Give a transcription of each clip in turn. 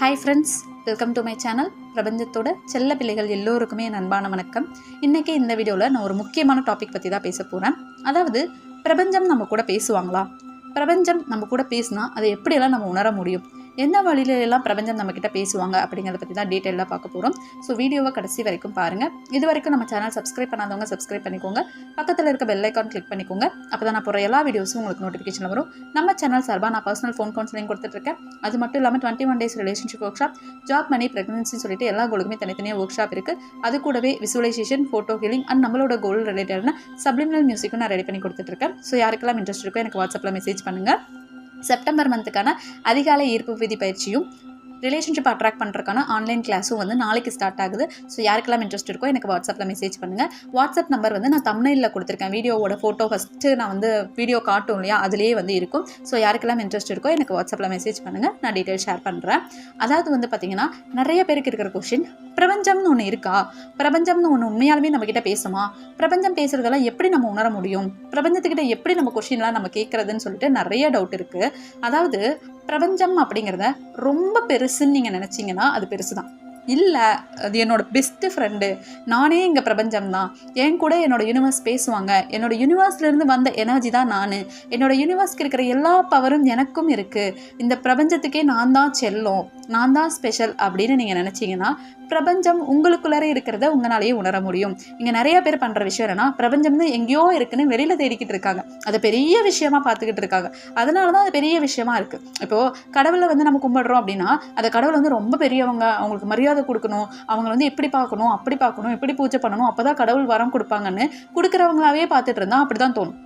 Hi friends welcome to my channel பிரபஞ்சத்தோட செல்ல பிள்ளைகள் எல்லோருக்குமே என் அன்பான வணக்கம். இன்றைக்கி இந்த வீடியோவில் நான் ஒரு முக்கியமான டாபிக் பற்றி தான் பேச போகிறேன் அதாவது பிரபஞ்சம் நம்ம கூட பேசுவாங்களா? பிரபஞ்சம் நம்ம கூட பேசினா அதை எப்படியெல்லாம் நம்ம உணர முடியும்? எந்த வழியில எல்லாம் பிரபஞ்சம் நம்மக்கிட்ட பேசுவாங்க அப்படிங்கிறத பற்றி தான் டீட்டெயிலாக பார்க்க போகிறோம் ஸோ வீடியோவை கடைசி வரைக்கும் பாருங்கள் இது வரைக்கும் நம்ம சேனல் சப்ஸ்கிரைப் பண்ணாதவங்க சப்ஸ்கிரைப் பண்ணிக்கோங்க. பக்கத்தில் இருக்க பெல் ஐக்கான் கிளிக் பண்ணிக்கோங்க. அப்போ தான் நான் போகிற எல்லா வீடியோஸும் உங்களுக்கு நோட்டிஃபிகேஷன் வரும். நம்ம சேனல் சார்பாக நான் பர்சனல் ஃபோன் கவுன்சிலிங் கொடுத்துட்ருக்கேன் அது மட்டும் இல்லாமல் twenty one days relationship workshop job money ப்ரெக்னன்சின்னு சொல்லிட்டு எல்லா கோலுக்குமே தனித்தனியாக ஒர்க் ஷாப் இருக்குது அது கூடவே விசுவலைசேஷன் ஃபோட்டோ ஹீலிங் அண்ட் நம்மளோட கோல் ரிலேட்டடான சப்ளிமினல் மியூசிக்கும் நான் ரெடி பண்ணி கொடுத்துட்ருக்கேன் ஸோ யாருக்கெல்லாம் இன்ட்ரெஸ்ட் இருக்கோ எனக்கு வாட்ஸ்அப்பில் மெசேஜ் பண்ணுங்கள் செப்டம்பர் மந்த்துக்கான அதிகாலை ஈர்ப்பு விதி பயிற்சியும் ரிலேஷன்ஷிப் அட்ராக்ட் பண்ணுறக்கான ஆன்லைன் கிளாஸும் வந்து நாளைக்கு ஸ்டார்ட் ஆகுது. ஸோ யாருக்கெல்லாம் இன்ட்ரெஸ்ட் இருக்கோ எனக்கு வாட்ஸ்அப்பில் மெசேஜ் பண்ணுங்கள் வாட்ஸ்அப் நம்பர் வந்து நான் தமிழில் கொடுத்துருக்கேன். வீடியோவோட ஃபோட்டோ ஃபஸ்ட்டு நான் வந்து வீடியோ காட்டும் இல்லையா அதுலேயே வந்து இருக்கும். ஸோ யாருக்கெல்லாம் இன்ட்ரெஸ்ட் இருக்கோ எனக்கு வாட்ஸ்அப்பில் மெசேஜ் பண்ணுங்கள் நான் டீட்டெயில் ஷேர் பண்ணுறேன் அதாவது வந்து பார்த்திங்கன்னா நிறைய பேருக்கு இருக்கிற கொஷின் பிரபஞ்சம்னு ஒன்று இருக்கா? பிரபஞ்சம்னு ஒன்று உண்மையாலுமே நம்மக்கிட்ட பேசுமா? பிரபஞ்சம் பேசுகிறதெல்லாம் எப்படி நம்ம உணர முடியும்? பிரபஞ்சத்துக்கிட்ட எப்படி நம்ம கொஷின்லாம் நம்ம கேட்குறதுன்னு சொல்லிட்டு நிறைய டவுட் இருக்குது அதாவது பிரபஞ்சம் அப்படிங்கிறத ரொம்ப பெருசுன்னு நீங்கள் நினச்சிங்கன்னா அது பெருசு தான் இல்லை அது என்னோட பெஸ்ட்டு ஃப்ரெண்டு நானே இங்கே பிரபஞ்சம் தான். என் கூட என்னோட யூனிவர்ஸ் பேசுவாங்க. என்னோட யூனிவர்ஸ்லேருந்து வந்த எனர்ஜி தான் நான். என்னோட யூனிவர்ஸ்க்கு இருக்கிற எல்லா பவரும் எனக்கும் இருக்குது இந்த பிரபஞ்சத்துக்கே நான் தான் செல்லும். நான் தான் ஸ்பெஷல் அப்படின்னு நீங்கள் நினச்சிங்கன்னா பிரபஞ்சம் உங்களுக்குள்ளாரே இருக்கிறத உங்களாலேயே உணர முடியும். இங்கே நிறைய பேர் பண்ணுற விஷயம் என்னன்னா பிரபஞ்சம்னு எங்கேயோ இருக்குன்னு வெளியில் தேடிக்கிட்டு இருக்காங்க. அதை பெரிய விஷயமா பார்த்துக்கிட்டு இருக்காங்க. அதனால தான் அது பெரிய விஷயமா இருக்குது இப்போது கடவுளை வந்து நம்ம கும்பிடுறோம் அப்படின்னா அந்த கடவுள் வந்து ரொம்ப பெரியவங்க. அவங்களுக்கு மரியாதை கொடுக்கணும். அவங்களை வந்து எப்படி பார்க்கணும் அப்படி பார்க்கணும் எப்படி பூஜை பண்ணணும் அப்போ தான் கடவுள் வரம் கொடுப்பாங்கன்னு கொடுக்குறவங்களாவே பார்த்துட்டு இருந்தால் அப்படி தான் தோணும்.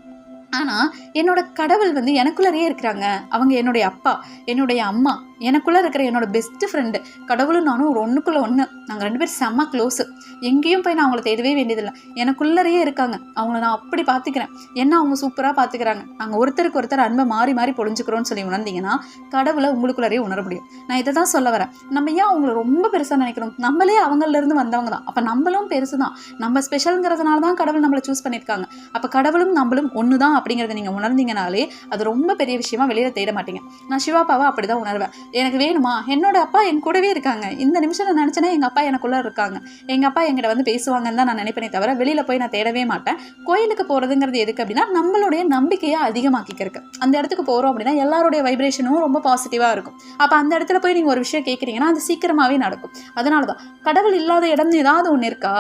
ஆனால் என்னோட கடவுள் வந்து எனக்குள்ளறையே இருக்கிறாங்க. அவங்க என்னுடைய அப்பா என்னுடைய அம்மா. எனக்குள்ளே இருக்கிற என்னோட பெஸ்ட்டு ஃப்ரெண்டு கடவுளும் நானும் ஒரு ஒன்றுக்குள்ளே ஒன்று நாங்கள் ரெண்டு பேரும் செம்ம க்ளோஸு எங்கேயும் போய் நான் அவங்கள தேடவே வேண்டியதில்லை. எனக்குள்ளறையே இருக்காங்க. அவங்கள நான் அப்படி பார்த்துக்கிறேன் என்ன அவங்க சூப்பராக பார்த்துக்கிறாங்க நாங்கள் ஒருத்தருக்கு ஒருத்தர் அன்பை மாறி மாறி பொழிஞ்சுக்கிறோன்னு சொல்லி உணர்ந்தீங்கன்னா கடவுளை உங்களுக்குள்ளறையே உணர முடியும். நான் இதை தான் சொல்ல வரேன். நம்ம ஏன் அவங்கள ரொம்ப பெருசாக நினைக்கிறோம்? நம்மளே அவங்களிலேருந்து வந்தவங்க தான். அப்போ நம்மளும் பெருசு தான். நம்ம ஸ்பெஷலுங்கிறதுனால தான் கடவுள் நம்மளை சூஸ் பண்ணியிருக்காங்க. அப்போ கடவுளும் நம்மளும் ஒன்று தான் அப்படிங்கிறத நீங்கள் உணர்ந்தீங்கனாலே அது ரொம்ப பெரிய விஷயமா வெளியில் தேட மாட்டீங்க. நான் சிவாப்பாவை அப்படி தான் உணர்வேன். எனக்கு வேணுமா? என்னோட அப்பா என் கூடவே இருக்காங்க. இந்த நிமிஷம் நான் நினச்சேன்னா எங்கள் அப்பா எனக்குள்ளே இருக்காங்க. எங்கள் அப்பா என்கிட்ட வந்து பேசுவாங்கன்னு தான் நான் நினைப்பேனே தவிர வெளியில் போய் நான் தேடவே மாட்டேன். கோயிலுக்கு போகிறதுங்கிறது எதுக்கு அப்படின்னா நம்மளுடைய நம்பிக்கையை அதிகமாக்கிக்கிறதுக்கு. அந்த இடத்துக்கு போகிறோம் அப்படின்னா எல்லாருடைய வைப்ரேஷனும் ரொம்ப பாசிட்டிவாக இருக்கும். அப்போ அந்த இடத்துல போய் நீங்கள் ஒரு விஷயம் கேட்குறீங்கன்னா அது சீக்கிரமாகவே நடக்கும். அதனால தான் கடவுள் இல்லாத இடம் ஏதாவது ஒன்று இருக்கா?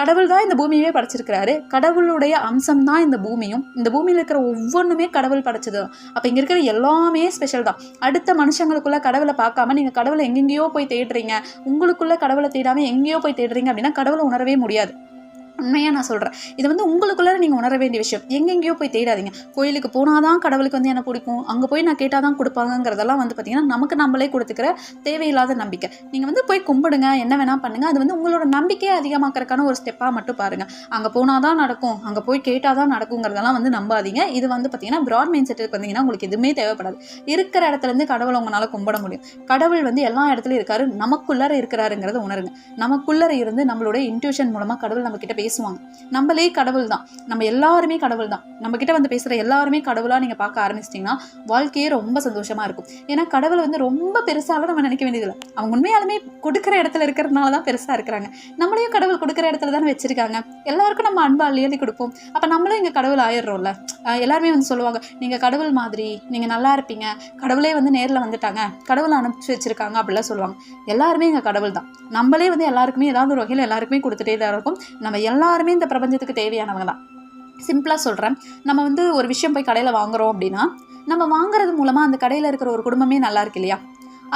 கடவுள் தான் இந்த பூமியவே படைச்சிருக்கிறாரு. கடவுளுடைய அம்சம் தான் இந்த பூமியும். இந்த பூமியில் இருக்கிற ஒவ்வொன்றுமே கடவுள் படைச்சது அப்போ இங்கே இருக்கிற எல்லாமே ஸ்பெஷல் தான். அடுத்த மனுஷங்களுக்குள்ள கடவுளை பார்க்காம நீங்கள் கடவுளை எங்கெங்கேயோ போய் தேடுறீங்க. உங்களுக்குள்ள கடவுளை தேடாமல் எங்கேயோ போய் தேடுறீங்க அப்படின்னா கடவுளை உணரவே முடியாது. உண்மையாக நான் சொல்கிறேன் இது வந்து உங்களுக்குள்ளே நீங்கள் உணர வேண்டிய விஷயம். எங்கெங்கேயோ போய் தேடாதீங்க. கோயிலுக்கு போனால் தான் கடவுளுக்கு வந்து என்ன பிடிக்கும். அங்கே போய் நான் கேட்டால் தான் கொடுப்பாங்கங்கிறதெல்லாம் வந்து பார்த்திங்கன்னா நமக்கு நம்மளே கொடுத்துக்கிற தேவையில்லாத நம்பிக்கை. நீங்கள் வந்து போய் கும்பிடுங்க. என்ன வேணால் பண்ணுங்கள் அது வந்து உங்களோட நம்பிக்கையை அதிகமாக்கிறதுக்கான ஒரு ஸ்டெப்பாக மட்டும் பாருங்கள் அங்கே போனால் தான் நடக்கும். அங்கே போய் கேட்டால் தான் நடக்குங்கிறதெல்லாம் வந்து நம்பாதீங்க. இது வந்து பார்த்திங்கன்னா ப்ராட் மைண்ட் செட்டுக்கு வந்தீங்கன்னா உங்களுக்கு எதுவுமே தேவைப்படாது. இருக்கிற இடத்துலேருந்து கடவுளை உங்களால் கும்பிட முடியும். கடவுள் வந்து எல்லா இடத்துலையும் இருக்காரு. நமக்குள்ளார இருக்கிறாருங்கிறத உணருங்க. நமக்குள்ளார இருந்து நம்மளுடைய இன்ட்யூஷன் மூலமாக கடவுள் நம்மக்கிட்ட பேச பேசுவாங்க. நம்மளே கடவுள் தான் நம்ம எல்லாருமே கடவுள் தான் நம்ம கிட்ட வந்து பேசுகிற எல்லாருமே கடவுளாக நீங்கள் பார்க்க ஆரம்பிச்சிட்டிங்கன்னா வாழ்க்கையே ரொம்ப சந்தோஷமாக இருக்கும். ஏன்னா கடவுள் வந்து ரொம்ப பெருசாலாம் நம்ம நினைக்க வேண்டியதில்லை. அவங்க உண்மையாலுமே கொடுக்குற இடத்துல இருக்கிறதுனால தான் பெருசாக இருக்கிறாங்க. நம்மளையும் கடவுள் கொடுக்குற இடத்துல தானே வச்சிருக்காங்க. எல்லாருக்கும் நம்ம அன்பா எழுதி கொடுப்போம். அப்போ நம்மளும் இங்கே கடவுள் ஆயிடுறோம்ல. எல்லாருமே வந்து சொல்லுவாங்க நீங்கள் கடவுள் மாதிரி நீங்கள் நல்லா இருப்பீங்க. கடவுளே வந்து நேரில் வந்துட்டாங்க. கடவுளை அனுப்பிச்சு வச்சிருக்காங்க அப்படிலாம் சொல்லுவாங்க. எல்லாருமே இங்க கடவுள் தான் நம்மளே வந்து எல்லாருக்குமே ஏதாவது ஒரு வகையில் எல்லாருக்குமே கொடுத்துட்டே தான் இருக்கும். நம்ம எல்லாருமே இந்த பிரபஞ்சத்துக்கு தேவையானவங்க தான் சிம்பிளாக சொல்கிறேன் நம்ம வந்து ஒரு விஷயம் போய் கடையில் வாங்குறோம் அப்படின்னா நம்ம வாங்குறது மூலமாக அந்த கடையில் இருக்கிற ஒரு குடும்பமே நல்லா இருக்கு இல்லையா?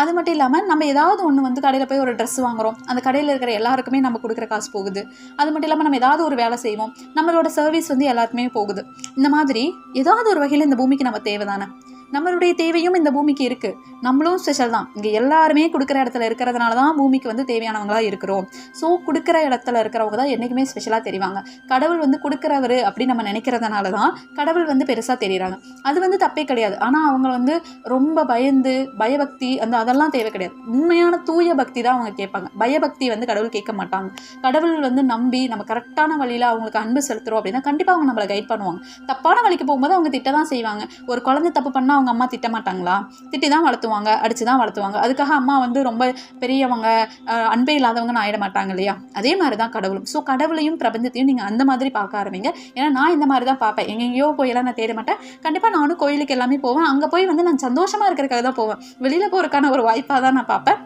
அது மட்டும் இல்லாமல் நம்ம ஏதாவது ஒன்று வந்து கடையில் போய் ஒரு ட்ரெஸ் வாங்குறோம். அந்த கடையில் இருக்கிற எல்லாருக்குமே நம்ம கொடுக்குற காசு போகுது. அது மட்டும் இல்லாமல் நம்ம ஏதாவது ஒரு வேலை செய்வோம். நம்மளோட சர்வீஸ் வந்து எல்லாருக்குமே போகுது. இந்த மாதிரி ஏதாவது ஒரு வகையில் இந்த பூமிக்கு நம்ம தேவை தானே நம்மளுடைய தேவையும் இந்த பூமிக்கு இருக்குது நம்மளும் ஸ்பெஷல் தான். இங்கே எல்லாருமே கொடுக்குற இடத்துல இருக்கிறதுனால தான் பூமிக்கு வந்து தேவையானவங்களா இருக்கிறோம். ஸோ கொடுக்குற இடத்துல இருக்கிறவங்க தான் என்றைக்குமே ஸ்பெஷலாக தெரிவாங்க. கடவுள் வந்து கொடுக்குறவர் அப்படி நம்ம நினைக்கிறதுனால தான் கடவுள் வந்து பெருசாக தெரியுறாங்க. அது வந்து தப்பே கிடையாது. ஆனால் அவங்க வந்து ரொம்ப பயந்து பயபக்தி அந்த அதெல்லாம் தேவை கிடையாது. உண்மையான தூய பக்தி தான் அவங்க கேட்பாங்க. பயபக்தி வந்து கடவுள் கேட்க மாட்டாங்க. கடவுள் வந்து நம்பி நம்ம கரெக்டான வழியில் அவங்களுக்கு அன்பு செலுத்துறோம் அப்படின்னா கண்டிப்பாக அவங்க நம்மளை கைட் பண்ணுவாங்க. தப்பான வழிக்கு போகும்போது அவங்க திட்ட தான் செய்வாங்க. ஒரு குழந்தை தப்பு பண்ணால் அவங்க அம்மா திட்ட மாட்டாங்களா திட்டி தான் வளர்த்துவாங்க அடித்து தான் வளர்த்துவாங்க. அதுக்காக அம்மா வந்து ரொம்ப பெரியவங்க அஹ், அன்பே இல்லாதவங்கன்னு ஆயிட மாட்டாங்க இல்லையா? அதே மாதிரி தான் கடவுளும். ஸோ கடவுளையும் பிரபஞ்சத்தையும் நீங்கள் அந்த மாதிரி பார்க்க ஆரம்பிங்க. ஏன்னா நான் இந்த மாதிரி தான் பார்ப்பேன். எங்கெங்கேயோ போயெல்லாம் நான் தேட மாட்டேன். கண்டிப்பாக நானும் கோயிலுக்கு எல்லாமே போவேன். அங்கே போய் வந்து நான் சந்தோஷமாக இருக்கிறதுக்காக தான் போவேன். வெளியில் போகிறதுக்கான ஒரு வாய்ப்பாக தான் நான் பார்ப்பேன்.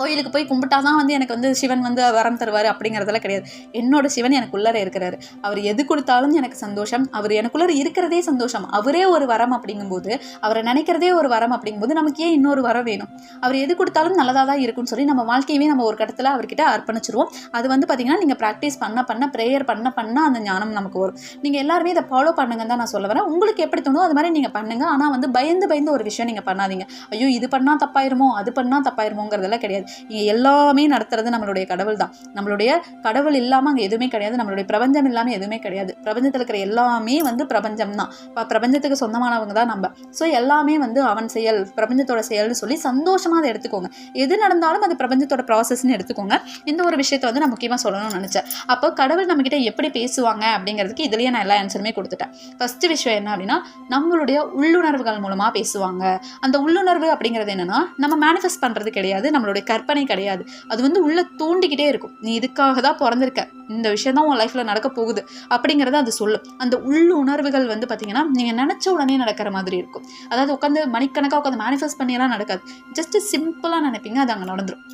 கோயிலுக்கு போய் கும்பிட்டா தான் வந்து எனக்கு வந்து சிவன் வந்து வரம் தருவார் அப்படிங்கிறதெல்லாம் கிடையாது. என்னோட சிவன் எனக்கு உள்ளர இருக்கிறாரு. அவர் எது கொடுத்தாலும் எனக்கு சந்தோஷம். அவர் எனக்குள்ளர இருக்கிறதே சந்தோஷம். அவரே ஒரு வரம் அப்படிங்கும்போது அவரை நினைக்கிறதே ஒரு வரம் அப்படிங்கும்போது நமக்கு ஏன் இன்னொரு வரம் வேணும்? அவர் எது கொடுத்தாலும் நல்லதாக தான் இருக்கும்னு சொல்லி நம்ம வாழ்க்கையவே நம்ம ஒரு கட்டத்தில் அவர்கிட்ட அர்ப்பணிச்சிருவோம். அது வந்து பார்த்திங்கன்னா நீங்கள் ப்ராக்டிஸ் பண்ண பண்ண ப்ரேயர் பண்ண பண்ண அந்த ஞானம் நமக்கு வரும். நீங்கள் எல்லாருமே இதை ஃபாலோ பண்ணுங்கன்னு தான் நான் சொல்ல வரேன். உங்களுக்கு எப்படி தோணும் அது மாதிரி நீங்கள் பண்ணுங்கள் ஆனால் வந்து பயந்து பயந்து ஒரு விஷயம் நீங்கள் பண்ணாதீங்க. ஐயோ இது பண்ணால் தப்பாயிருமோ அது பண்ணால் தப்பாயிருமோங்கிறதெல்லாம் கிடையாது. இங்கே எல்லாமே நடத்துறது நம்மளுடைய கடவுள் தான் நம்மளுடைய கடவுள் இல்லாமல் அங்கே எதுவுமே கிடையாது. நம்மளுடைய பிரபஞ்சம் இல்லாமல் எதுவுமே கிடையாது. பிரபஞ்சத்தில் இருக்கிற எல்லாமே வந்து பிரபஞ்சம் தான் இப்போ பிரபஞ்சத்துக்கு சொந்தமானவங்க தான் நம்ம. ஸோ எல்லாமே வந்து அவன் செயல் பிரபஞ்சத்தோட செயல்னு சொல்லி சந்தோஷமாக அதை எடுத்துக்கோங்க. எது நடந்தாலும் அது பிரபஞ்சத்தோட ப்ராசஸ்னு எடுத்துக்கோங்க. இந்த ஒரு விஷயத்தை வந்து நான் முக்கியமாக சொல்லணும்னு நினச்சேன். அப்போ கடவுள் நம்மக்கிட்ட எப்படி பேசுவாங்க அப்படிங்கிறதுக்கு இதுலேயே நான் எல்லா ஆன்சருமே கொடுத்துட்டேன். ஃபஸ்ட்டு விஷயம் என்ன அப்படின்னா நம்மளுடைய உள்ளுணர்வுகள் மூலமாக பேசுவாங்க. அந்த உள்ளுணர்வு அப்படிங்கிறது என்னன்னா நம்ம மேனிஃபெஸ்ட் பண்ணுறது கிடையாது. நம்மளுடைய கற்பனை கிடையாது. அது வந்து உள்ளே தூண்டிக்கிட்டே இருக்கும். நீ இதுக்காக தான் பிறந்திருக்க. இந்த விஷயம் தான் உன் லைஃப்பில் நடக்க போகுது. அப்படிங்கிறத அது சொல்லும். அந்த உள்ளுணர்வுகள் வந்து பார்த்தீங்கன்னா நீங்கள் நினச்ச உடனே நடக்கிற மாதிரி இருக்கும். அதாவது உட்காந்து மணிக்கணக்காக உட்காந்து மேனிஃபெஸ்ட் பண்ணியெல்லாம் நடக்காது. ஜஸ்ட் சிம்பிளாக நினைப்பீங்க அது அங்கே நடந்துடும்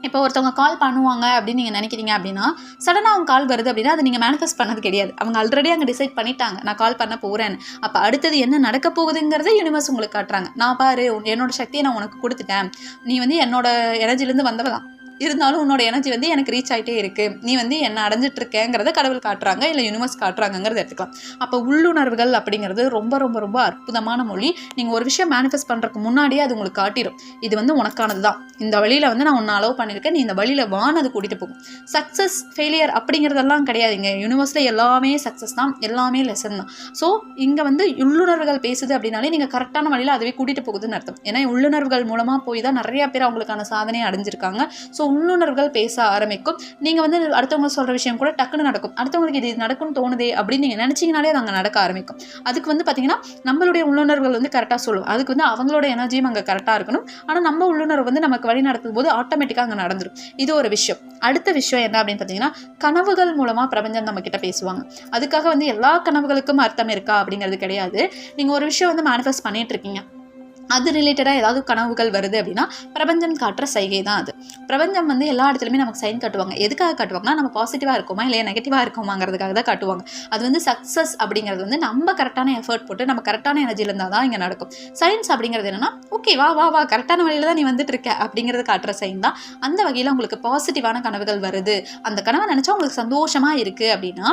இப்போ ஒருத்தவங்க கால் பண்ணுவாங்க அப்படின்னு நீங்கள் நினைக்கிறீங்க அப்படின்னா சடனாக அவங்க கால் வருது அப்படின்னா அதை நீங்கள் மேனிஃபெஸ்ட் பண்ணது கிடையாது. அவங்க ஆல்ரெடி அங்கே டிசைட் பண்ணிட்டாங்க. நான் கால் பண்ண போகிறேன்னு அப்போ அடுத்தது என்ன நடக்க போகுதுங்கிறத யூனிவர்ஸ் உங்களுக்கு காட்டுறாங்க. நான் பாரு உன்- என்னோட சக்தியை நான் உனக்கு கொடுத்துட்டேன். நீ வந்து என்னோட எனர்ஜிலேருந்து வந்தவ தான் இருந்தாலும் உன்னோட எனர்ஜி வந்து எனக்கு ரீச் ஆகிட்டே இருக்கு. நீ வந்து என்ன அடைஞ்சிட்டு இருக்கேங்கிறத கடவுள் காட்டுறாங்க இல்லை யூனிவர்ஸ் காட்டுறாங்கங்கிறத எடுத்துக்கலாம். அப்போ உள்ளுணர்வுகள் அப்படிங்கிறது ரொம்ப ரொம்ப ரொம்ப அற்புதமான மொழி. நீங்கள் ஒரு விஷயம் மேனிஃபெஸ்ட் பண்ணுறதுக்கு முன்னாடியே அது உங்களுக்கு காட்டிடும் இது வந்து உனக்கானது தான் இந்த வழியில் வந்து நான் உன்னை அலோவ் பண்ணியிருக்கேன். நீ இந்த வழியில் வானது கூட்டிகிட்டு போகும். சக்ஸஸ் ஃபெயிலியர் அப்படிங்கிறதெல்லாம் கிடையாதுங்க. யூனிவர்ஸில் எல்லாமே சக்ஸஸ் தான். எல்லாமே லெசன் தான். ஸோ இங்கே வந்து உள்ளுணர்வுகள் பேசுது அப்படின்னாலே நீங்கள் கரெக்டான வழியில் அதுவே கூட்டிகிட்டு போகுதுன்னு அர்த்தம். ஏன்னா உள்ளுணர்வுகள் மூலமாக போய் தான் நிறைய பேர் அவங்களுக்கான சாதனையை அடைஞ்சிருக்காங்க. ஸோ உள்ளுணர்வுகள் பேச ஆரம்பிக்கும். நீங்கள் வந்து அடுத்தவங்க சொல்கிற விஷயம் கூட டக்குன்னு நடக்கும். அடுத்தவங்களுக்கு இது நடக்கும்னு தோணுதே அப்படின்னு நீங்கள் நினச்சிங்கனாலே அது அங்கே நடக்க ஆரம்பிக்கும். அதுக்கு வந்து பார்த்தீங்கன்னா நம்மளுடைய உள்ளுணர்வுகள் வந்து கரெக்டாக சொல்லும். அதுக்கு வந்து அவங்களோட எனர்ஜியும் அங்கே கரெக்டாக இருக்கணும். ஆனால் நம்ம உள்ளுணர்வு வந்து நமக்கு வழி நடத்தும் போது ஆட்டோமேட்டிக்காக அங்கே நடந்துடும் இது ஒரு விஷயம். அடுத்த விஷயம் என்ன அப்படின்னு பார்த்தீங்கன்னா கனவுகள் மூலமாக பிரபஞ்சம் நம்மக்கிட்ட பேசுவாங்க. அதுக்காக வந்து எல்லா கனவுகளுக்கும் அர்த்தம் இருக்கா அப்படிங்கிறது கிடையாது. நீங்கள் ஒரு விஷயம் வந்து மேனிஃபெஸ்ட் பண்ணிகிட்டு இருக்கீங்க. அது ரிலேட்டடாக ஏதாவது கனவுகள் வருது அப்படின்னா பிரபஞ்சம் காட்டுற சைகை தான் அது. பிரபஞ்சம் வந்து எல்லா இடத்துலையுமே நமக்கு சைன் காட்டுவாங்க. எதுக்காக காட்டுவாங்கன்னா நம்ம பாசிட்டிவாக இருக்குமா இல்லை நெகட்டிவாக இருக்குமாங்கிறதுக்காக தான் காட்டுவாங்க. அது வந்து சக்ஸஸ் அப்படிங்கிறது வந்து நம்ம கரெக்டான எஃபர்ட் போட்டு நம்ம கரெக்டான எனர்ஜியில் இருந்தால் தான் இங்கே நடக்கும். சயின்ஸ் அப்படிங்கிறது என்னன்னா ஓகே வா வா வா கரெக்டான வழியில் தான் நீ வந்துட்டு இருக்க அப்படிங்கிறது காட்டுற சைன் தான். அந்த வகையில் உங்களுக்கு பாசிட்டிவான கனவுகள் வருது. அந்த கனவை நினச்சா உங்களுக்கு சந்தோஷமாக இருக்குது அப்படின்னா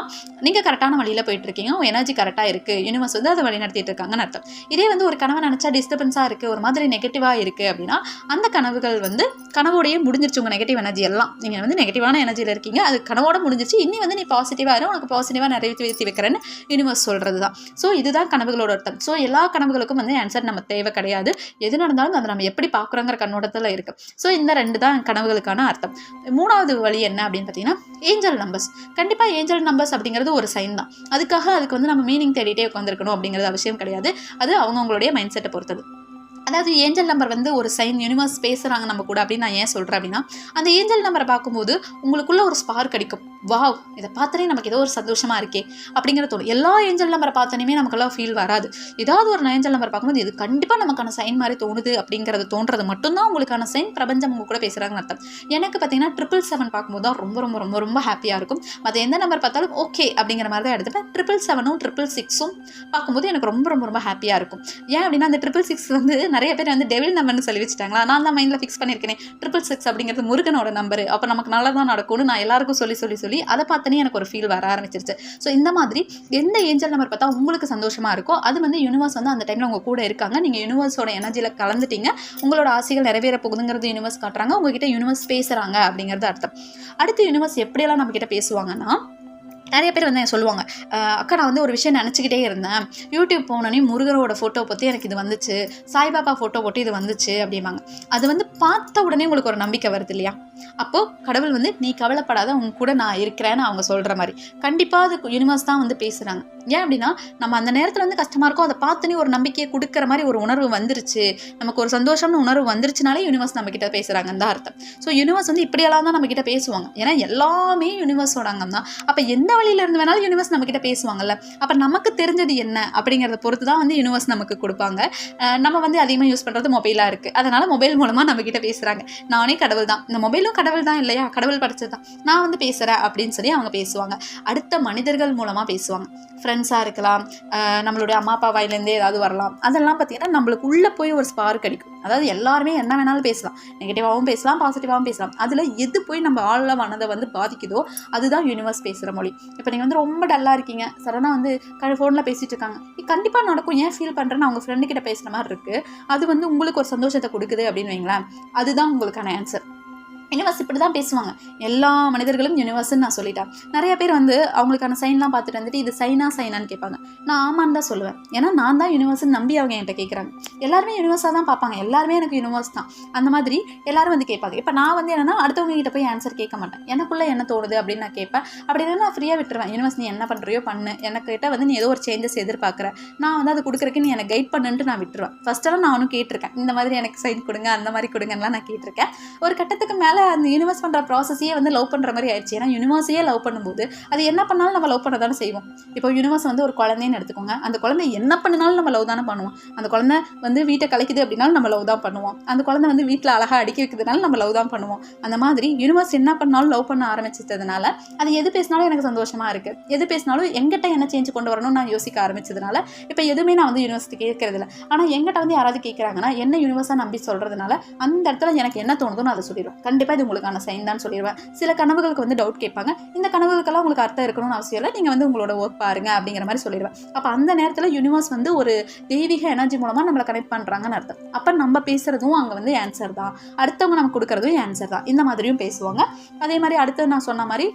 நீங்கள் கரெக்டான வழியில் போயிட்டு இருக்கீங்க. உங்கள் எனர்ஜி கரெக்டாக இருக்குது யூனிவர்ஸ் வந்து அதை வழி நடத்திட்டு இருக்காங்கன்னு அர்த்தம். இதே வந்து ஒரு கனவை நினச்சா டிஸ்டர்பன்ஸாக இருக்குது ஒரு மாதிரி நெகட்டிவாக இருக்குது அப்படின்னா அந்த கனவுகள் வந்து கனவோடையே முடிஞ்சிருச்சு உங்கள் நெகட்டிவ் எனர்ஜி எல்லாம். நீங்கள் வந்து நெகட்டிவான எனர்ஜியில் இருக்கீங்க அது கனவோட முடிஞ்சிருச்சு இனி வந்து நீ பாசிட்டிவாக இரு உனக்கு பாசிட்டிவாக நிறைவேற்றி வைக்கிறேன்னு யூனிவர்ஸ் சொல்கிறது தான் ஸோ இதுதான் கனவுகளோட அர்த்தம். ஸோ எல்லா கனவுகளுக்கும் வந்து ஆன்சர் நம்ம தேவை கிடையாது. எது நடந்தாலும் அதை நம்ம எப்படி பார்க்குறோங்கிற கண்ணோட்டத்தில் இருக்குது ஸோ இந்த ரெண்டு தான் கனவுகளுக்கான அர்த்தம். மூணாவது வழி என்ன அப்படின்னு பார்த்தீங்கன்னா ஏஞ்சல் நம்பர்ஸ் கண்டிப்பாக ஏஞ்சல் நம்பர்ஸ் அப்படிங்கிறது ஒரு சைன் தான். அதுக்காக அதுக்கு வந்து நம்ம மீனிங் தேடிட்டே உட்காந்துருக்கணும் அப்படிங்கிறது அவசியம் கிடையாது. அது அவங்கவுங்களுடைய மைண்ட் செட்டை பொறுத்தது. அதாவது ஏஞ்சல் நம்பர் வந்து ஒரு சைன் யூனிவர்ஸ் பேசுகிறாங்க நம்ம கூட அப்படின்னு நான் ஏன் சொல்கிறேன் அப்படின்னா அந்த ஏஞ்சல் நம்பரை பார்க்கும்போது உங்களுக்குள்ள ஒரு ஸ்பார்க் கிடைக்கும் வாவ் இதை பார்த்தனே நமக்கு ஏதோ ஒரு சந்தோஷமாக இருக்கே அப்படிங்கிற தோணும். எல்லா ஏஞ்சல் நம்பரை பார்த்தோன்னே நமக்கெல்லாம் ஃபீல் வராது. ஏதாவது ஒரு ஏஞ்சல் நம்பர் பார்க்கும்போது இது கண்டிப்பாக நமக்கான சைன் மாதிரி தோணுது அப்படிங்கிறது தோன்றது மட்டும்தான் உங்களுக்கான சைன் பிரபஞ்சம் உங்க கூட பேசுகிறாங்கன்னு அர்த்தம். எனக்கு பார்த்தீங்கன்னா ட்ரிபிள் செவன் பார்க்கும்போது தான் ரொம்ப ரொம்ப ரொம்ப ரொம்ப ஹாப்பியாக இருக்கும். அது எந்த நம்பர் பார்த்தாலும் ஓகே அப்படிங்கிற மாதிரி தான் எடுத்துப்பேன். ட்ரிபிள் செவனும் ட்ரிபிள் சிக்ஸும் பார்க்கும்போது எனக்கு ரொம்ப ரொம்ப ரொம்ப ஹாப்பியாக இருக்கும். ஏன் அப்படின்னா அந்த ட்ரிபிள் சிக்ஸ் வந்து நிறைய பேர் வந்து டெவில் நம்பர்னு சொல்லி வச்சுட்டாங்களா? நான் தான் மைண்டில் ஃபிக்ஸ் பண்ணியிருக்கேன். ட்ரிபிள் சிக்ஸ் அப்படிங்கிறது முருகனோட நம்பர் அப்போ நமக்கு நல்லா தான் நடக்கும்னு நான் எல்லாருக்கும் சொல்லி சொல்லி சொல்லி அதை பார்த்தனே எனக்கு ஒரு ஃபீல் வர ஆரம்பிச்சிருச்சு. ஸோ இந்த மாதிரி எந்த ஏஞ்சல் நம்பர் பார்த்தா உங்களுக்கு சந்தோஷமாக இருக்கோ அது வந்து யூனிவர்ஸ் வந்து அந்த டைமில் உங்கள் கூட இருக்காங்க. நீங்கள் யூனிவர்ஸோட எனர்ஜியில் கலந்துட்டீங்க. உங்களோட ஆசைகள் நிறைவேற போகுதுங்கிறது யூனிவர்ஸ் காட்டுறாங்க. உங்ககிட்ட யூனிவர்ஸ் பேசுகிறாங்க அப்படிங்கிறது அர்த்தம். அடுத்து யூனிவர்ஸ் எப்படியெல்லாம் நம்மக்கிட்ட பேசுவாங்கன்னா நிறைய பேர் வந்து சொல்லுவாங்க அக்கா நான் வந்து ஒரு விஷயம் நினச்சிக்கிட்டே இருந்தேன். யூடியூப் போனோடனே முருகரோட ஃபோட்டோ பற்றி எனக்கு இது வந்துச்சு. சாய்பாபா ஃபோட்டோ போட்டு இது வந்துச்சு அப்படிம்பாங்க. அது வந்து பார்த்த உடனே உங்களுக்கு ஒரு நம்பிக்கை வருது இல்லையா? அப்போது கடவுள் வந்து நீ கவலைப்படாத உங்க கூட நான் இருக்கிறேன்னு அவங்க சொல்கிற மாதிரி. கண்டிப்பாக அது யூனிவர்ஸ் தான் வந்து பேசுகிறாங்க ஏன் அப்படின்னா நம்ம அந்த நேரத்தில் வந்து கஷ்டமாக இருக்கும் அதை பார்த்துனே ஒரு நம்பிக்கையை கொடுக்குற மாதிரி ஒரு உணர்வு வந்துருச்சு. நமக்கு ஒரு சந்தோஷம்னு உணர்வு வந்துருச்சுனாலே யூனிவர்ஸ் நம்ம கிட்ட பேசுகிறாங்கன்னு தான் அர்த்தம். ஸோ யூனிவர்ஸ் வந்து இப்படியெல்லாம் தான் நம்ம கிட்ட பேசுவாங்க. ஏன்னா எல்லாமே யூனிவர்ஸோட அங்கம் தான். அப்போ எந்த வழியில இருந்து வேணாலும் யூனிவர்ஸ் நம்ம கிட்ட பேசுவாங்கல்ல? அப்போ நமக்கு தெரிஞ்சது என்ன? அப்படிங்கிறத பொறுத்து தான் வந்து யூனிவர்ஸ் நமக்கு கொடுப்பாங்க. நம்ம வந்து அதிகமாக யூஸ் பண்ணுறது மொபைலாக இருக்குது அதனால் மொபைல் மூலமாக நம்ம கிட்ட பேசுகிறாங்க நானே கடவுள் தான். இந்த மொபைலும் கடவுள் தான் இல்லையா? கடவுள் படைச்சது தான். நான் வந்து பேசுகிறேன் அப்படின்னு சொல்லி அவங்க பேசுவாங்க. அடுத்த மனிதர்கள் மூலமாக பேசுவாங்க. ஃப்ரெண்ட்ஸாக இருக்கலாம். நம்மளுடைய அம்மா அப்பா வாயிலேருந்தே ஏதாவது வரலாம். அதெல்லாம் பார்த்தீங்கன்னா நம்மளுக்கு உள்ளே போய் ஒரு ஸ்பார்க் கிடைக்கும் அதாவது எல்லாருமே என்ன வேணாலும் பேசலாம். நெகட்டிவாகவும் பேசலாம் பாசிட்டிவாகவும் பேசலாம். அதில் எது போய் நம்ம ஆழ மனதை வந்து பாதிக்குதோ அதுதான் யூனிவர்ஸ் பேசுகிற மொழி. இப்போ நீங்கள் வந்து ரொம்ப டல்லாக இருக்கீங்க. சடனாக வந்து ஃபோனில் பேசிகிட்டு இருக்காங்க. கண்டிப்பாக நடக்கும். ஏன் ஃபீல் பண்ணுறேன்னு அவங்க ஃப்ரெண்டு கிட்ட பேசுகிற மாதிரி இருக்குது அது வந்து உங்களுக்கு ஒரு சந்தோஷத்தை கொடுக்குது அப்படின்னு வைங்களேன். அதுதான் உங்களுக்கான ஆன்சர் யூனிவர்ஸ் இப்படி தான் பேசுவாங்க. எல்லா மனிதர்களும் யூனிவர்ஸ்ன்னு நான் சொல்லிட்டேன் நிறைய பேர் வந்து அவங்களுக்கான சைன்லாம் பார்த்துட்டு வந்துட்டு இது சைனா சைனான்னு கேட்பாங்க. நான் ஆமான்னு தான் சொல்லுவேன். ஏன்னா நான் தான் யூனிவர்ஸ்ன்னு நம்பி அவங்க என்கிட்ட கேட்குறாங்க. எல்லாருமே யூனிவர்ஸாக தான் பார்ப்பாங்க. எல்லாருமே எனக்கு யூனிவர்ஸ் தான். அந்த மாதிரி எல்லாரும் வந்து கேட்பாங்க. இப்போ நான் வந்து என்னன்னா அடுத்தவங்க கிட்ட போய் ஆன்சர் கேட்க மாட்டேன். எனக்குள்ளே என்ன தோணுது அப்படின்னு நான் கேட்பேன். அப்படி இல்லைன்னா நான் ஃப்ரீயாக விட்டுருவேன். யூனிவர்ஸ் நீ என்ன பண்ணுறியோ பண்ணு. எனக்கு கிட்ட வந்து நீ ஏதோ ஒரு சேஞ்சஸ் எதிர்பார்க்குற. நான் வந்து அது கொடுக்குறக்கு நீ எனக்கு கைட் பண்ணுன்ட்டு நான் விட்டுருவேன். ஃபஸ்ட்டெல்லாம் நான் ஒன்றும் கேட்டிருக்கேன். இந்த மாதிரி எனக்கு சைன் கொடுங்க அந்த மாதிரி கொடுங்கலாம் நான் கேட்டிருக்கேன். ஒரு கட்டத்துக்கு மேலே அந்த யூனிவர்ஸ் பண்ணுற ப்ராசஸையே வந்து லவ் பண்ணுற மாதிரி ஆயிடுச்சு. ஏன்னா யூனிவர்ஸையே லவ் பண்ணும்போது அது என்ன பண்ணாலும் நம்ம லவ் பண்ண தானே செய்வோம். இப்போ யூனிவர்ஸ் வந்து ஒரு குழந்தைன்னு எடுத்துக்கோங்க. அந்த குழந்தை என்ன பண்ணினாலும் நம்ம லவ் தானே பண்ணுவோம் அந்த குழந்தை வந்து வீட்டை கலைக்குது அப்படின்னாலும் நம்ம லவ் தான் பண்ணுவோம் அந்த குழந்தை வந்து வீட்டில் அழகாக அடிக்க வைக்கிறதுனால நம்ம லவ் தான் பண்ணுவோம் அந்த மாதிரி யூனிவர்ஸ் என்ன பண்ணாலும் லவ் பண்ண ஆரம்பிச்சதுனால அது எது பேசினாலும் எனக்கு சந்தோஷமாக இருக்குது எது பேசினாலும் எங்கிட்ட என்ன சேஞ்ச் கொண்டு வரணும்னு நான் யோசிக்க ஆரம்பிச்சதுனால இப்போ எதுவுமே நான் வந்து யூனிவர்சிட்டி கேட்கறதில்ல. ஆனால் எங்கிட்ட வந்து யாராவது கேட்குறாங்கன்னா என்ன யூனிவர்ஸாக நம்பி சொல்கிறதுனால அந்த இடத்துல எனக்கு என்ன தோணுதோ நான் அதை சொல்லிடுவேன். கண்டிப்பாக இது உங்களுக்கான சைன் தான் சொல்லிடுவேன் சில கனவுகளுக்கு வந்து டவுட் கேட்பாங்க. இந்த கனவுகளுக்கெல்லாம் உங்களுக்கு அர்த்தம் இருக்கணும்னு அவசியம் இல்லை. நீங்கள் வந்து உங்களோட ஒர்க் பாருங்க அப்படிங்கிற மாதிரி சொல்லிடுவேன் அப்போ அந்த நேரத்தில் யூனிவர்ஸ் வந்து ஒரு தெய்வீக எனர்ஜி மூலமாக நம்மளை கனெக்ட் பண்ணுறாங்கன்னு அர்த்தம். அப்போ நம்ம பேசுகிறதும் அங்கே வந்து ஆன்சர் தான். அடுத்தவங்க நம்ம கொடுக்குறதும் ஆன்சர் தான். இந்த மாதிரியும் பேசுவாங்க. அதே மாதிரி அடுத்து நான் சொன்ன மாதிரி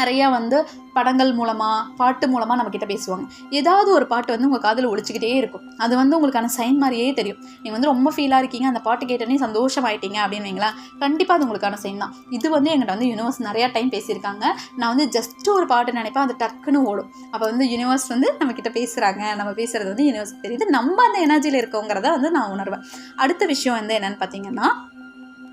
நிறையா வந்து படங்கள் மூலமாக பாட்டு மூலமாக நம்மக்கிட்ட பேசுவாங்க. ஏதாவது ஒரு பாட்டு வந்து உங்கள் காதில் ஒழிச்சிக்கிட்டே இருக்கும். அது வந்து உங்களுக்கான சைன் மாதிரியே தெரியும். நீங்கள் வந்து ரொம்ப ஃபீலாக இருக்கீங்க அந்த பாட்டு கேட்டோன்னே சந்தோஷமாயிட்டீங்க அப்படின்னு வைங்களேன். கண்டிப்பாக அது உங்களுக்கான சைன் தான். இது வந்து எங்கிட்ட வந்து யூனிவர்ஸ் நிறையா டைம் பேசியிருக்காங்க. நான் வந்து ஜஸ்ட் ஒரு பாட்டு நினைப்பேன் அது டக்குன்னு ஓடும். அப்போ வந்து யூனிவர்ஸ் வந்து நம்மக்கிட்ட பேசுகிறாங்க நம்ம பேசுகிறது வந்து யூனிவர்ஸ் தெரியுது. நம்ம அந்த எனர்ஜியில் இருக்கோங்கிறத வந்து நான் உணர்வேன். அடுத்த விஷயம் வந்து என்னென்னு பார்த்தீங்கன்னா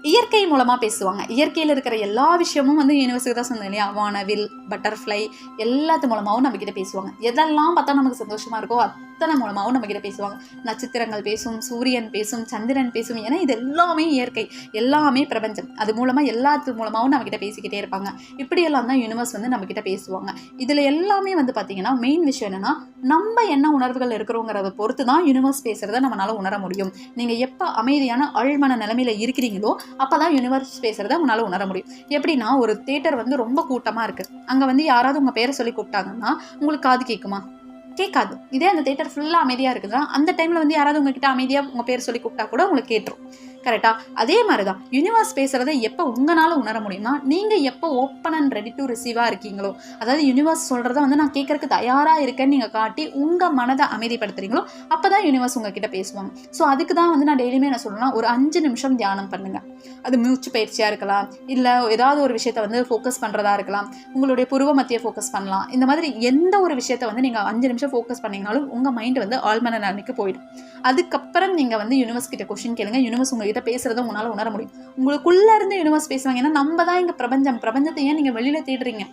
இயற்கை மூலமாக பேசுவாங்க. இயற்கையில் இருக்கிற எல்லா விஷயமும் வந்து யூனிவர்ஸுக்கு தான் சொந்தம் இல்லையா? வானவில் பட்டர்ஃப்ளை எல்லாத்து மூலமாகவும் நம்மக்கிட்ட பேசுவாங்க. எதெல்லாம் பார்த்தா நமக்கு சந்தோஷமாக இருக்கோ அத்தனை மூலமாகவும் நம்மக்கிட்ட பேசுவாங்க. நட்சத்திரங்கள் பேசும் சூரியன் பேசும் சந்திரன் பேசும் ஏன்னா இது எல்லாமே இயற்கை. எல்லாமே பிரபஞ்சம். அது மூலமாக எல்லாத்து மூலமாகவும் நம்மக்கிட்ட பேசிக்கிட்டே இருப்பாங்க. இப்படியெல்லாம் தான் யூனிவர்ஸ் வந்து நம்மக்கிட்ட பேசுவாங்க. இதில் எல்லாமே வந்து பார்த்திங்கன்னா மெயின் விஷயம் என்னென்னா நம்ம என்ன உணர்வுகள் இருக்கிறோங்கிறத பொறுத்து தான் யூனிவர்ஸ் பேசுகிறத நம்மளால் உணர முடியும். நீங்கள் எப்போ அமைதியான ஆழ்மன நிலைமையில இருக்கிறீங்களோ அப்போ தான் யூனிவர்ஸ் பேசுகிறத உங்களால் உணர முடியும். எப்படின்னா ஒரு தேட்டர் வந்து ரொம்ப கூட்டமாக இருக்குது அங்கே வந்து யாராவது உங்கள் பேரை சொல்லி கூப்பிட்டாங்கன்னா உங்களுக்கு காது கேட்குமா கேட்காது இதே அந்த தேட்டர் ஃபுல்லாக அமைதியாக இருக்குதுன்னா அந்த டைமில் வந்து யாராவது உங்ககிட்ட அமைதியாக உங்கள் பேர் சொல்லி கூப்பிட்டா கூட உங்களுக்கு கேட்டுரும். கரெக்டாக அதே மாதிரி தான் யூனிவர்ஸ் பேசுகிறத எப்போ உங்களால் உணர முடியும்னா நீங்கள் எப்போ ஓப்பன் அண்ட் ரெடி டு ரிசீவாக இருக்கீங்களோ அதாவது யூனிவர்ஸ் சொல்கிறத வந்து நான் கேட்குறக்கு தயாராக இருக்கேன்னு நீங்கள் காட்டி உங்கள் மனதை அமைதிப்படுத்துறீங்களோ அப்போ தான் யூனிவர்ஸ் உங்ககிட்ட பேசுவாங்க. ஸோ அதுக்கு தான் வந்து நான் டெய்லியுமே என்ன சொல்லணும்னா ஒரு அஞ்சு நிமிஷம் தியானம் பண்ணுங்கள் அது மூச்சு பயிற்சியாக இருக்கலாம் இல்லை ஏதாவது ஒரு விஷயத்தை வந்து ஃபோக்கஸ் பண்ணுறதா இருக்கலாம் உங்களுடைய புருவ மத்திய ஃபோக்கஸ் பண்ணலாம். இந்த மாதிரி எந்த ஒரு விஷயத்தை வந்து நீங்கள் அஞ்சு நிமிஷம் ஃபோக்கஸ் பண்ணீங்கனாலும் உங்கள் மைண்ட் வந்து ஆழ்மன நிலைமைக்கு போயிடும். அதுக்கப்புறம் நீங்கள் வந்து யூனிவர்ஸ் கிட்ட கொஷின் கேளுங்க யூனிவர்ஸ் உங்கள் கிட்ட பேசுகிறத உங்களால் உணர முடியும். உங்களுக்குள்ளே இருந்து யூனிவர்ஸ் பேசுவாங்க. ஏன்னா நம்ம தான் இங்கே பிரபஞ்சம். பிரபஞ்சத்தை ஏன் நீங்கள் வெளியில் தேடுறீங்க?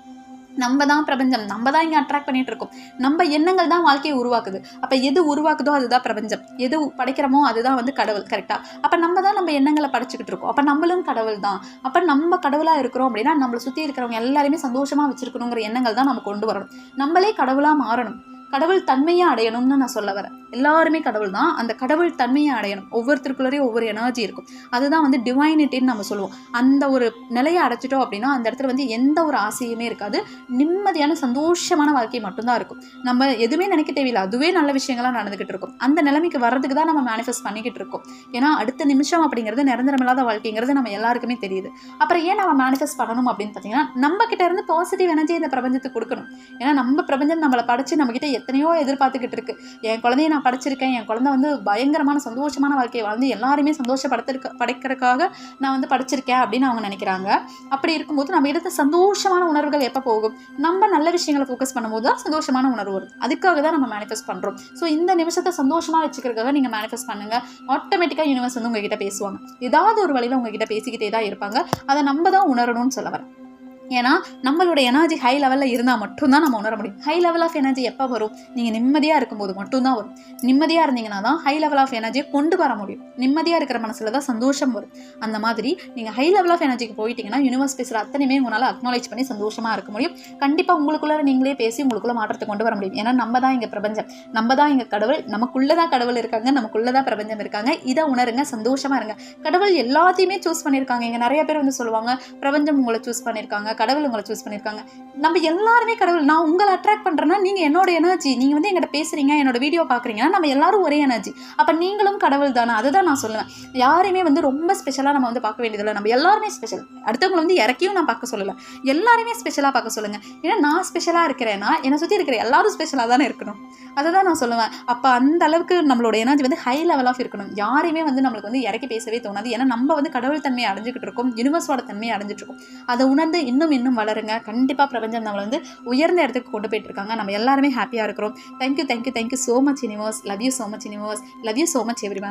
நம்ம தான் பிரபஞ்சம். நம்ம தான் இங்கே அட்ராக்ட் பண்ணிட்டு இருக்கோம். நம்ம எண்ணங்கள் தான் வாழ்க்கையை உருவாக்குது. அப்போ எது உருவாக்குதோ அதுதான் பிரபஞ்சம். எது படைக்கிறோமோ அதுதான் வந்து கடவுள். கரெக்டாக அப்போ நம்ம தான் நம்ம எண்ணங்களை படைச்சிக்கிட்டு இருக்கோம். அப்போ நம்மளும் கடவுள் தான். அப்போ நம்ம கடவுளாக இருக்கிறோம் அப்படின்னா நம்மளை சுற்றி இருக்கிறவங்க எல்லாருமே சந்தோஷமாக வச்சிருக்கணுங்கிற எண்ணங்கள் தான் நம்ம கொண்டு வரணும். நம்மளே கடவுளாக மாறணும். கடவுள் தன்மையை அடையணும்னு நான் சொல்ல வரேன். எல்லாருமே கடவுள் தான். அந்த கடவுள் தன்மையை அடையணும். ஒவ்வொருத்தருக்குள்ளேயும் ஒவ்வொரு எனர்ஜி இருக்கும். அதுதான் வந்து டிவைனிட்டின்னு நம்ம சொல்லுவோம். அந்த ஒரு நிலையை அடைச்சிட்டோம் அப்படின்னா அந்த இடத்துல வந்து எந்த ஒரு ஆசையுமே இருக்காது. நிம்மதியான சந்தோஷமான வாழ்க்கை மட்டும்தான் இருக்கும். நம்ம எதுவுமே நினைக்க தேவையில்லை. அதுவே நல்ல விஷயங்கள்லாம் நடந்துகிட்டு இருக்கும். அந்த நிலைமைக்கு வர்றதுக்கு தான் நம்ம மேனிஃபெஸ்ட் பண்ணிக்கிட்டு இருக்கோம். ஏன்னா அடுத்த நிமிஷம் அப்படிங்கிறது நிரந்தரமில்லாத வாழ்க்கைங்கிறது நம்ம எல்லாருக்குமே தெரியுது. அப்புறம் ஏன் நம்ம மேனிஃபெஸ்ட் பண்ணணும் அப்படின்னு பார்த்தீங்கன்னா நம்ம கிட்ட இருந்து பாசிட்டிவ் எனர்ஜி இந்த பிரபஞ்சத்துக்கு கொடுக்கணும். ஏன்னா நம்ம பிரபஞ்சம் நம்மளை படைச்சு நம்மகிட்ட எத்தனையோ எதிர்பார்த்துக்கிட்டு இருக்கு. என் குழந்தைய நான் படைச்சிருக்கேன். என் குழந்தை வந்து பயங்கரமான சந்தோஷமான வாழ்க்கையை வாழ்ந்து எல்லாருமே சந்தோஷப்படுத்திருக்க படைக்கிறதுக்காக நான் வந்து படிச்சிருக்கேன் அப்படின்னு அவங்க நினைக்கிறாங்க. அப்படி இருக்கும்போது நம்ம இடத்த சந்தோஷமான உணர்வுகள் எப்போ போகும்? நம்ம நல்ல விஷயங்களை ஃபோக்கஸ் பண்ணும்போது தான் சந்தோஷமான உணர்வு வரும். அதுக்காக தான் நம்ம மேனிஃபெஸ்ட் பண்ணுறோம் ஸோ இந்த நிமிஷத்தை சந்தோஷமாக வச்சுக்கிறதுக்காக நீங்கள் மேனிஃபெஸ்ட் பண்ணுங்கள் ஆட்டோமேட்டிக்காக யூனிவர்ஸ் வந்து உங்ககிட்ட பேசுவாங்க. ஏதாவது ஒரு வழியில் உங்ககிட்ட பேசிக்கிட்டே தான் இருப்பாங்க. அதை நம்ம தான் உணரணும்னு சொல்ல வரேன். ஏன்னா நம்மளோட எனர்ஜி ஹை லெவலில் இருந்தால் மட்டும்தான் நம்ம உணர முடியும். ஹை லெவல் ஆஃப் எனர்ஜி எப்போ வரும்? நீங்கள் நிம்மதியாக இருக்கும்போது மட்டும்தான் வரும். நிம்மதியாக இருந்தீங்கன்னா தான் ஹை லெவல் ஆஃப் எனர்ஜியை கொண்டு வர முடியும். நிம்மதியாக இருக்கிற மனசில் தான் சந்தோஷம் வரும். அந்த மாதிரி நீங்கள் ஹை லெவல் ஆஃப் எனர்ஜிக்கு போயிட்டீங்கன்னா யூனிவர்ஸ் பேசுகிற அத்தனையுமே உங்களால் அக்னாலேஜ் பண்ணி சந்தோஷமாக இருக்க முடியும். கண்டிப்பாக உங்களுக்குள்ள நீங்களே பேசி உங்களுக்குள்ளே மாற்றத்தை கொண்டு வர முடியும். ஏன்னா நம்ம தான் இங்கே பிரபஞ்சம். நம்ம தான் இங்கே கடவுள். நமக்குள்ளே தான் கடவுள் இருக்காங்க. நமக்குள்ளே தான் பிரபஞ்சம் இருக்காங்க. இதை உணருங்க சந்தோஷமாக இருங்க. கடவுள் எல்லாத்தையுமே சூஸ் பண்ணியிருக்காங்க இங்கே நிறைய பேர் வந்து சொல்லுவாங்க பிரபஞ்சம் உங்களை சூஸ் பண்ணியிருக்காங்க கடவுள் உங்களை சூஸ் பண்ணியிருக்காங்க நம்ம எல்லாருமே கடவுள். நான் உங்களை அட்ராக்ட் பண்ணுறேன்னா நீங்கள் என்னோட எனர்ஜி நீங்கள் வந்து எங்கிட்ட பேசுகிறீங்க என்னோட வீடியோ பார்க்குறீங்கன்னா நம்ம எல்லாரும் ஒரே எனர்ஜி அப்போ நீங்களும் கடவுள் தானே. அதுதான் நான் சொல்லுவேன். யாரையுமே வந்து ரொம்ப ஸ்பெஷலாக நம்ம வந்து பார்க்க வேண்டியதில்லை. நம்ம எல்லாருமே ஸ்பெஷல் அடுத்தவங்களை வந்து இறக்கியும் நான் பார்க்க சொல்லலை. எல்லாருமே ஸ்பெஷலாக பார்க்க சொல்லுங்கள் ஏன்னா நான் ஸ்பெஷலாக இருக்கிறேன்னா என்னை சுற்றி இருக்கிற எல்லாரும் ஸ்பெஷலாக தானே இருக்கணும். அதை தான் நான் சொல்லுவேன். அப்போ அந்த அளவுக்கு நம்மளோட எனர்ஜி வந்து ஹை லெவல் ஆஃப் இருக்கணும். யாரையுமே வந்து நம்மளுக்கு வந்து இறக்கி பேசவே தோணாது. ஏன்னா நம்ம வந்து கடவுள் தன்மையை அடைஞ்சிக்கிட்டு இருக்கோம். யூனிவர்ஸோட தன்மையை அடைஞ்சிட்டு இருக்கோம். அதை உணர்ந்து இன்னும் இன்னும் வளருங்க. கண்டிப்பாக பிரபஞ்சம் நம்மளை வந்து உயர்ந்த இடத்துக்கு கொண்டு போயிட்டு இருக்காங்க. நம்ம எல்லாருமே ஹாப்பியாக இருக்கிறோம். Thank you thank you thank you so much universe love you so much universe love you so much every